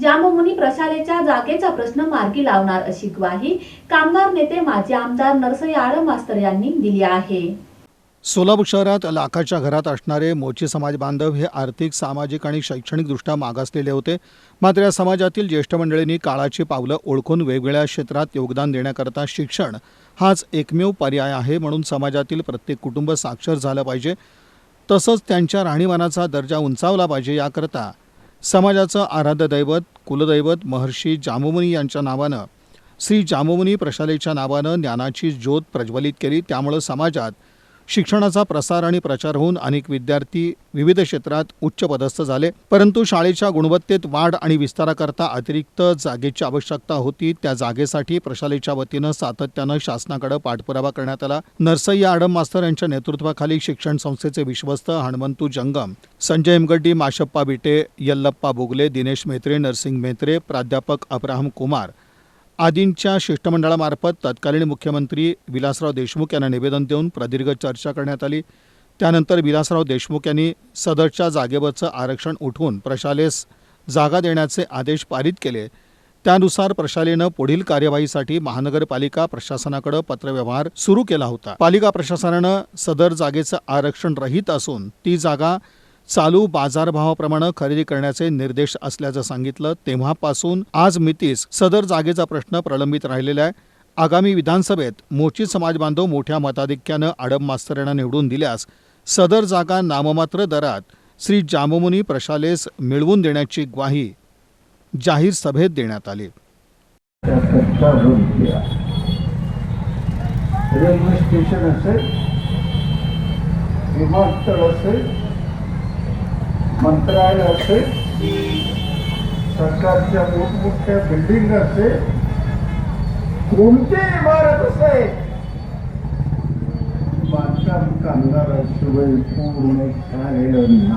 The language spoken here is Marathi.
जाममुनी प्रशालेच्या जागेचा प्रश्न मार्गी लावणार अशी ग्वाही कामगार नेते माजी आमदार नरसई आळ मास्तर यांनी दिली आहे. सोलापूर शहरात लाखाच्या घरात असणारे मोची समाज बांधव हे आर्थिक सामाजिक आणि शैक्षणिकदृष्ट्या मागासलेले होते. मात्र या समाजातील ज्येष्ठ मंडळींनी काळाची पावलं ओळखून वेगवेगळ्या क्षेत्रात योगदान देण्याकरता शिक्षण हाच एकमेव पर्याय आहे म्हणून समाजातील प्रत्येक कुटुंब साक्षर झालं पाहिजे. तसंच त्यांच्या राहणीमानाचा दर्जा उंचावला पाहिजे याकरता समाजाचं आराध्य दैवत कुलदैवत महर्षी जामुमुनी यांच्या नावानं श्री जामुमुनी प्रशालेच्या नावानं ज्ञानाची ज्योत प्रज्वलित केली. त्यामुळं समाजात शिक्षणाचा प्रसार आणि प्रचार होऊन अनेक विद्यार्थी विविध क्षेत्रात उच्च पदस्थ झाले. परंतु शाळेच्या गुणवत्तेत वाढ आणि विस्ताराकरता अतिरिक्त जागेची आवश्यकता होती. त्या जागेसाठी प्रशालेच्या वतीनं सातत्यानं शासनाकडे पाठपुरावा करण्यात आला. नरसय्या आडम मास्तर यांच्या नेतृत्वाखाली शिक्षण संस्थेचे विश्वस्त हणमंतू जंगम संजय इमगड्डी माशप्पा बिटे यल्लप्पा बोगले दिनेश मेत्रे नरसिंग मेत्रे प्राध्यापक अब्राहम कुमार आदींच्या शिष्टमंडळामार्फत तत्कालीन मुख्यमंत्री विलासराव देशमुख यांना निवेदन देऊन प्रदीर्घ चर्चा करण्यात आली. त्यानंतर विलासराव देशमुख यांनी सदरच्या जागेवरचं आरक्षण उठवून प्रशालेस जागा देण्याचे आदेश पारित केले. त्यानुसार प्रशालेनं पुढील कार्यवाहीसाठी महानगरपालिका प्रशासनाकडे पत्रव्यवहार सुरू केला होता. पालिका प्रशासनानं सदर जागेचं आरक्षण रहित असून ती जागा चालू बाजारभावाप्रमाणे खरेदी करण्याचे निर्देश असल्याचं सांगितलं. तेव्हापासून आज मितीस सदर जागेचा प्रश्न प्रलंबित राहिलेला आहे. आगामी विधानसभेत मोची समाज बांधव मोठ्या मताधिक्यानं आडम मास्तर यांना निवडून दिल्यास सदर जागा नाममात्र दरात श्री जाममुनी प्रशालेस मिळवून देण्याची ग्वाही जाहीर सभेत देण्यात आली. रेल्वे स्टेशन असेल विमानतळ असेल मंत्रालय असेल सरकारच्या मोठमोठ्या बिल्डिंग असेल कोणती इमारत असेल बांधकाम कामगाराशिवाय पूर्ण काय